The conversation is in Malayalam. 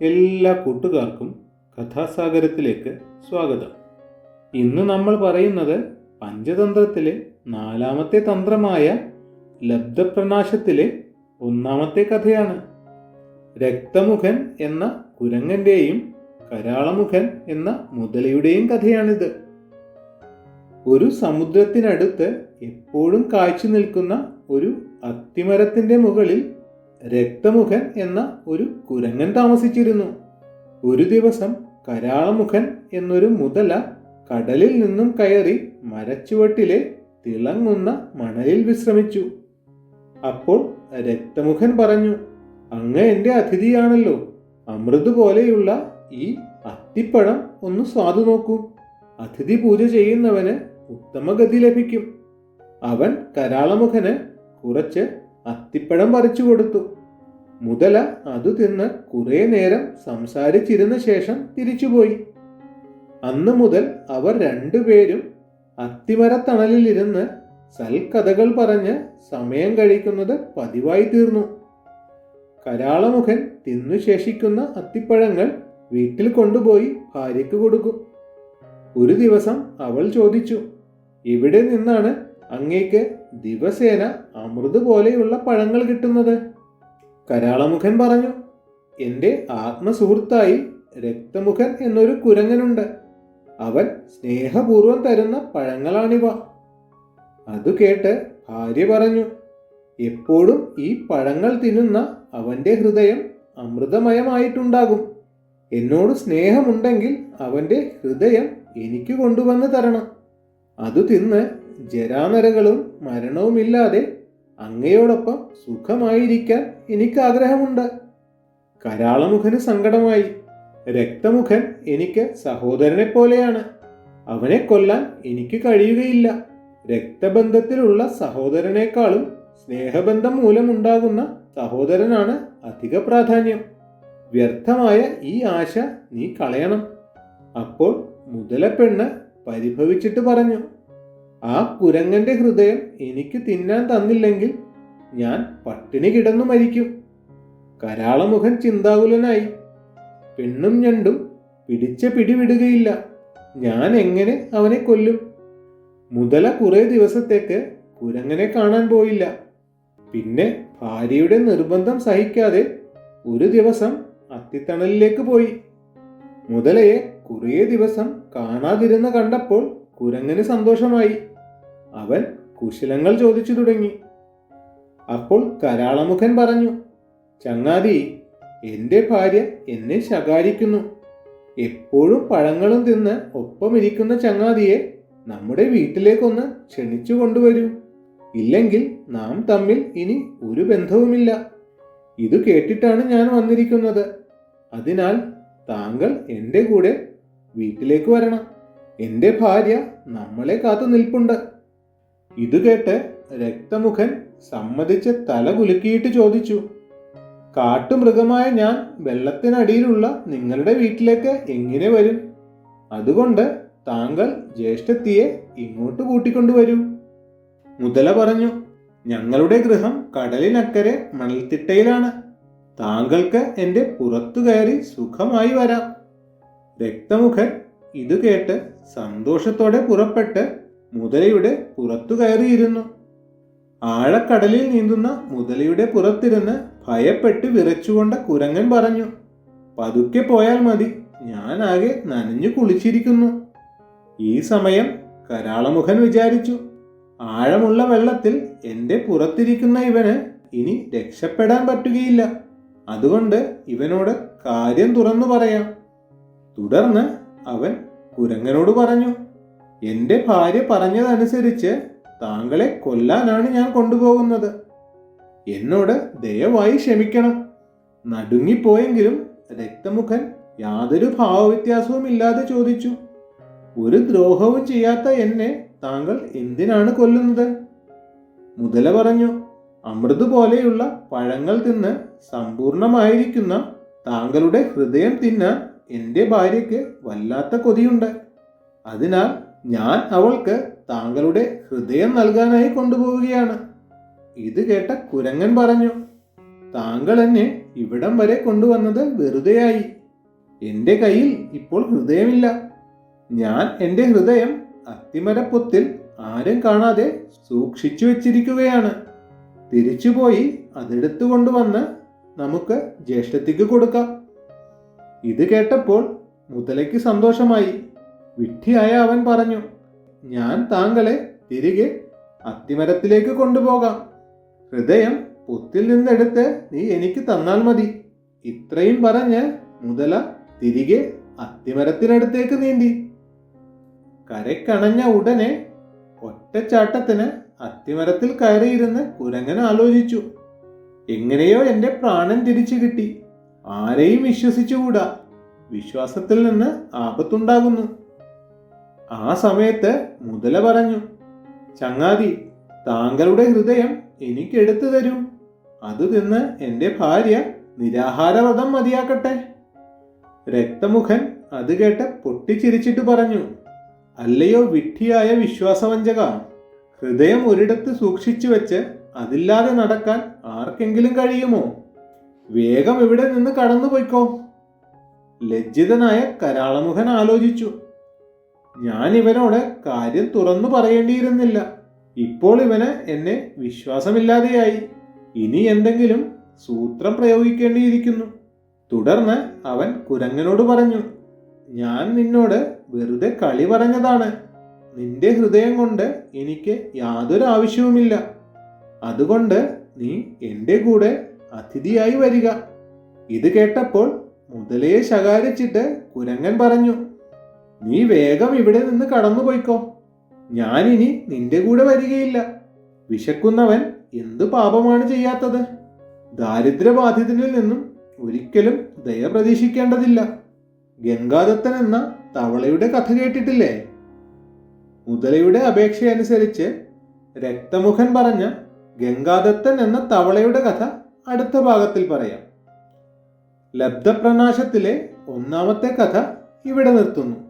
എല്ലാ കൂട്ടുകാർക്കും കഥാസാഗരത്തിലേക്ക് സ്വാഗതം. ഇന്ന് നമ്മൾ പറയുന്നത് പഞ്ചതന്ത്രത്തിലെ നാലാമത്തെ തന്ത്രമായ ലബ്ധപ്രണാശത്തിലെ ഒന്നാമത്തെ കഥയാണ്. രക്തമുഖൻ എന്ന കുരങ്ങന്റെയും കരാളമുഖൻ എന്ന മുതലയുടെയും കഥയാണിത്. ഒരു സമുദ്രത്തിനടുത്ത് എപ്പോഴും കാഴ്ച നിൽക്കുന്ന ഒരു അത്തിമരത്തിന്റെ മുകളിൽ രക്തമുഖൻ എന്ന ഒരു കുരങ്ങൻ താമസിച്ചിരുന്നു. ഒരു ദിവസം കരാളമുഖൻ എന്നൊരു മുതല കടലിൽ നിന്നും കയറി മരച്ചുവട്ടിലെ തിളങ്ങുന്ന മണലിൽ വിശ്രമിച്ചു. അപ്പോൾ രക്തമുഖൻ പറഞ്ഞു അങ്ങ് എന്റെ അതിഥിയാണല്ലോ. അമൃത് പോലെയുള്ള ഈ അത്തിപ്പഴം ഒന്ന് സ്വാദു നോക്കൂ. അതിഥി പൂജ ചെയ്യുന്നവന് ഉത്തമഗതി ലഭിക്കും. അവൻ കരാളമുഖന് കുറച്ച് അത്തിപ്പഴം പറിച്ചു കൊടുത്തു. മുതല അതു തിന്ന് കുറേ നേരം സംസാരിച്ചിരുന്ന ശേഷം തിരിച്ചുപോയി. അന്നു മുതൽ അവർ രണ്ടുപേരും അത്തിമരത്തണലിലിരുന്ന് സൽക്കഥകൾ പറഞ്ഞ് സമയം കഴിക്കുന്നത് പതിവായി തീർന്നു. കരാളമുഖൻ തിന്നു ശേഷിക്കുന്ന അത്തിപ്പഴങ്ങൾ വീട്ടിൽ കൊണ്ടുപോയി ഭാര്യയ്ക്ക് കൊടുക്കും. ഒരു ദിവസം അവൾ ചോദിച്ചു ഇവിടെ നിന്നാണ് അങ്ങേക്ക് ദിവസേന അമൃത് പോലെയുള്ള പഴങ്ങൾ കിട്ടുന്നത്. കരാളമുഖൻ പറഞ്ഞു എന്റെ ആത്മസുഹൃത്തായി രക്തമുഖൻ എന്നൊരു കുരങ്ങനുണ്ട്. അവൻ സ്നേഹപൂർവം തരുന്ന പഴങ്ങളാണിവ. അതു കേട്ട് ഭാര്യ പറഞ്ഞു എപ്പോഴും ഈ പഴങ്ങൾ തിന്നുന്ന അവന്റെ ഹൃദയം അമൃതമയമായിട്ടുണ്ടാകും. എന്നോട് സ്നേഹമുണ്ടെങ്കിൽ അവന്റെ ഹൃദയം എനിക്ക് കൊണ്ടുവന്ന് തരണം. അത് തിന്ന് ജരാനരകളും മരണവുമില്ലാതെ അങ്ങയോടൊപ്പം സുഖമായിരിക്കാൻ എനിക്ക് ആഗ്രഹമുണ്ട് കരാളമുഖന് സങ്കടമായി. രക്തമുഖൻ എനിക്ക് സഹോദരനെ പോലെയാണ് അവനെ കൊല്ലാൻ എനിക്ക് കഴിയുകയില്ല. രക്തബന്ധത്തിലുള്ള സഹോദരനേക്കാളും സ്നേഹബന്ധം മൂലമുണ്ടാകുന്ന സഹോദരനാണ് അധിക പ്രാധാന്യം. വ്യർത്ഥമായ ഈ ആശ നീ കളയണം. അപ്പോൾ മുതലപ്പെണ്ണ് പരിഭവിച്ചിട്ട് പറഞ്ഞു. ആ കുരങ്ങന്റെ ഹൃദയം എനിക്ക് തിന്നാൻ തന്നില്ലെങ്കിൽ ഞാൻ പട്ടിണി കിടന്നു മരിക്കും. കരാളമുഖൻ ചിന്താകുലനായി. പെണ്ണും ഞണ്ടും പിടിച്ച പിടിവിടുകയില്ല. ഞാൻ എങ്ങനെ അവനെ കൊല്ലും? മുതല കുറെ ദിവസത്തേക്ക് കുരങ്ങനെ കാണാൻ പോയില്ല. പിന്നെ ഭാര്യയുടെ നിർബന്ധം സഹിക്കാതെ ഒരു ദിവസം അത്തിത്തണലിലേക്ക് പോയി. മുതലയെ കുറേ ദിവസം കാണാതിരുന്ന് കണ്ടപ്പോൾ കുരങ്ങന് സന്തോഷമായി. അവൻ കുശലങ്ങൾ ചോദിച്ചു തുടങ്ങി. അപ്പോൾ കരാളമുഖൻ പറഞ്ഞു ചങ്ങാതി എന്റെ ഭാര്യ എന്നെ ശകാരിക്കുന്നു. എപ്പോഴും പഴങ്ങളും തിന്ന് ഒപ്പമിരിക്കുന്ന ചങ്ങാതിയെ നമ്മുടെ വീട്ടിലേക്കൊന്ന് ക്ഷണിച്ചു കൊണ്ടുവരൂ. ഇല്ലെങ്കിൽ നാം തമ്മിൽ ഇനി ഒരു ബന്ധവുമില്ല. ഇത് കേട്ടിട്ടാണ് ഞാൻ വന്നിരിക്കുന്നത്. അതിനാൽ താങ്കൾ എന്റെ കൂടെ വീട്ടിലേക്ക് വരണം. എന്റെ ഭാര്യ നമ്മളെ കാത്തു നിൽപ്പുണ്ട്. ഇത് കേട്ട് രക്തമുഖൻ സമ്മതിച്ച് തല കുലുക്കിയിട്ട് ചോദിച്ചു കാട്ടുമൃഗമായ ഞാൻ വെള്ളത്തിനടിയിലുള്ള നിങ്ങളുടെ വീട്ടിലേക്ക് എങ്ങനെ വരും? അതുകൊണ്ട് താങ്കൾ ജ്യേഷ്ഠത്തിയെ ഇങ്ങോട്ട് കൂട്ടിക്കൊണ്ടുവരൂ. മുതല പറഞ്ഞു ഞങ്ങളുടെ ഗൃഹം കടലിനക്കരെ മണൽത്തിട്ടയിലാണ്. താങ്കൾക്ക് എന്റെ പുറത്തു കയറി സുഖമായി വരാം. രക്തമുഖൻ ഇത് കേട്ട് സന്തോഷത്തോടെ പുറപ്പെട്ട് മുതലയുടെ പുറത്തു കയറിയിരുന്നു. ആഴക്കടലിൽ നീന്തുന്ന മുതലയുടെ പുറത്തിരുന്ന് ഭയപ്പെട്ട് വിറച്ചുകൊണ്ട കുരങ്ങൻ പറഞ്ഞു പതുക്കെ പോയാൽ മതി ഞാൻ ഞാനാകെ നനഞ്ഞു കുളിച്ചിരിക്കുന്നു. ഈ സമയം കരാളമുഖൻ വിചാരിച്ചു ആഴമുള്ള വെള്ളത്തിൽ എന്റെ പുറത്തിരിക്കുന്ന ഇവന് ഇനി രക്ഷപ്പെടാൻ പറ്റുകയില്ല. അതുകൊണ്ട് ഇവനോട് കാര്യം തുറന്നു പറയാം. തുടർന്ന് അവൻ കുരങ്ങനോട് പറഞ്ഞു എന്റെ ഭാര്യ പറഞ്ഞതനുസരിച്ച് താങ്കളെ കൊല്ലാനാണ് ഞാൻ കൊണ്ടുപോകുന്നത്. എന്നോട് ദയവായി ക്ഷമിക്കണം. നടുങ്ങിപ്പോയെങ്കിലും രക്തമുഖൻ യാതൊരു ഭാവവ്യത്യാസവും ഇല്ലാതെ ചോദിച്ചു ഒരു ദ്രോഹവും ചെയ്യാത്ത എന്നെ താങ്കൾ എന്തിനാണ് കൊല്ലുന്നത്? മുതല പറഞ്ഞു അമൃത് പോലെയുള്ള പഴങ്ങൾ തിന്ന് സമ്പൂർണമായിരിക്കുന്ന താങ്കളുടെ ഹൃദയം തിന്നാൻ എന്റെ ഭാര്യയ്ക്ക് വല്ലാത്ത കൊതിയുണ്ട്. അതിനാൽ ഞാൻ അവൾക്ക് താങ്കളുടെ ഹൃദയം നൽകാനായി കൊണ്ടുപോവുകയാണ്. ഇത് കേട്ട കുരങ്ങൻ പറഞ്ഞു താങ്കൾ എന്നെ ഇവിടം വരെ കൊണ്ടുവന്നത് വെറുതെയായി. എന്റെ കയ്യിൽ ഇപ്പോൾ ഹൃദയമില്ല. ഞാൻ എന്റെ ഹൃദയം അത്തിമരപ്പൊത്തിൽ ആരും കാണാതെ സൂക്ഷിച്ചു വച്ചിരിക്കുകയാണ്. തിരിച്ചുപോയി അതെടുത്തു കൊണ്ടുവന്ന് നമുക്ക് ജ്യേഷ്ഠത്തിക്ക് കൊടുക്കാം. ഇത് കേട്ടപ്പോൾ മുതലയ്ക്ക് സന്തോഷമായി. വിഡ്ഢിയായ അവൻ പറഞ്ഞു ഞാൻ താങ്കളെ തിരികെ അത്തിമരത്തിലേക്ക് കൊണ്ടുപോകാം. ഹൃദയം പുത്തിൽ നിന്നെടുത്ത് നീ എനിക്ക് തന്നാൽ മതി. ഇത്രയും പറഞ്ഞ് മുതല തിരികെ അത്തിമരത്തിനടുത്തേക്ക് നീന്തി. കരക്കണഞ്ഞ ഉടനെ ഒറ്റച്ചാട്ടത്തിന് അത്തിമരത്തിൽ കയറിയിരുന്ന് കുരങ്ങൻ ആലോചിച്ചു എങ്ങനെയോ എന്റെ പ്രാണൻ തിരിച്ചു കിട്ടി. ആരെയും വിശ്വസിച്ചുകൂടാ? വിശ്വാസത്തിൽ നിന്ന് ആപത്തുണ്ടാകുന്നു. ആ സമയത്ത് മുതല പറഞ്ഞു ചങ്ങാതി താങ്കളുടെ ഹൃദയം എനിക്ക് എടുത്തു തരൂ. അത് തിന്ന് എന്റെ ഭാര്യ നിരാഹാരവ്രതം മതിയാക്കട്ടെ. രക്തമുഖൻ അത് കേട്ട് പൊട്ടിച്ചിരിച്ചിട്ട് പറഞ്ഞു അല്ലയോ വിഡ്ഢിയായ വിശ്വാസവഞ്ചക ഹൃദയം ഒരിടത്ത് സൂക്ഷിച്ചു വെച്ച് അതില്ലാതെ നടക്കാൻ ആർക്കെങ്കിലും കഴിയുമോ? വേഗം ഇവിടെ നിന്ന് കടന്നു പോയിക്കോ ലജ്ജിതനായ കരാളമുഖൻ ആലോചിച്ചു ഞാൻ ഇവനോട് കാര്യം തുറന്നു പറയേണ്ടിയിരുന്നില്ല. ഇപ്പോൾ ഇവന് എന്നെ വിശ്വാസമില്ലാതെയായി. ഇനി എന്തെങ്കിലും സൂത്രം പ്രയോഗിക്കേണ്ടിയിരിക്കുന്നു. തുടർന്ന് അവൻ കുരങ്ങനോട് പറഞ്ഞു ഞാൻ നിന്നോട് വെറുതെ കളി പറഞ്ഞതാണ്. നിന്റെ ഹൃദയം കൊണ്ട് എനിക്ക് യാതൊരു ആവശ്യവുമില്ല. അതുകൊണ്ട് നീ എന്റെ കൂടെ അതിഥിയായി വരിക. ഇത് കേട്ടപ്പോൾ മുതലയെ ശകാരിച്ചിട്ട് കുരങ്ങൻ പറഞ്ഞു നീ വേഗം ഇവിടെ നിന്ന് കടന്നുപോയിക്കോ ഞാനിനി നിന്റെ കൂടെ വരികയില്ല. വിശക്കുന്നവൻ എന്തു പാപമാണ് ചെയ്യാത്തത്? ദാരിദ്ര്യബാധിതനിൽ നിന്നും ഒരിക്കലും ദയ പ്രതീക്ഷിക്കേണ്ടതില്ല. ഗംഗാദത്തൻ എന്ന തവളയുടെ കഥ കേട്ടിട്ടില്ലേ? മുതലയുടെ അപേക്ഷയനുസരിച്ച് രക്തമുഖൻ പറഞ്ഞ ഗംഗാദത്തൻ എന്ന തവളയുടെ കഥ അടുത്ത ഭാഗത്തിൽ പറയാം. ലബ്ധപ്രനാശത്തിലെ ഒന്നാമത്തെ കഥ ഇവിടെ നിർത്തുന്നു.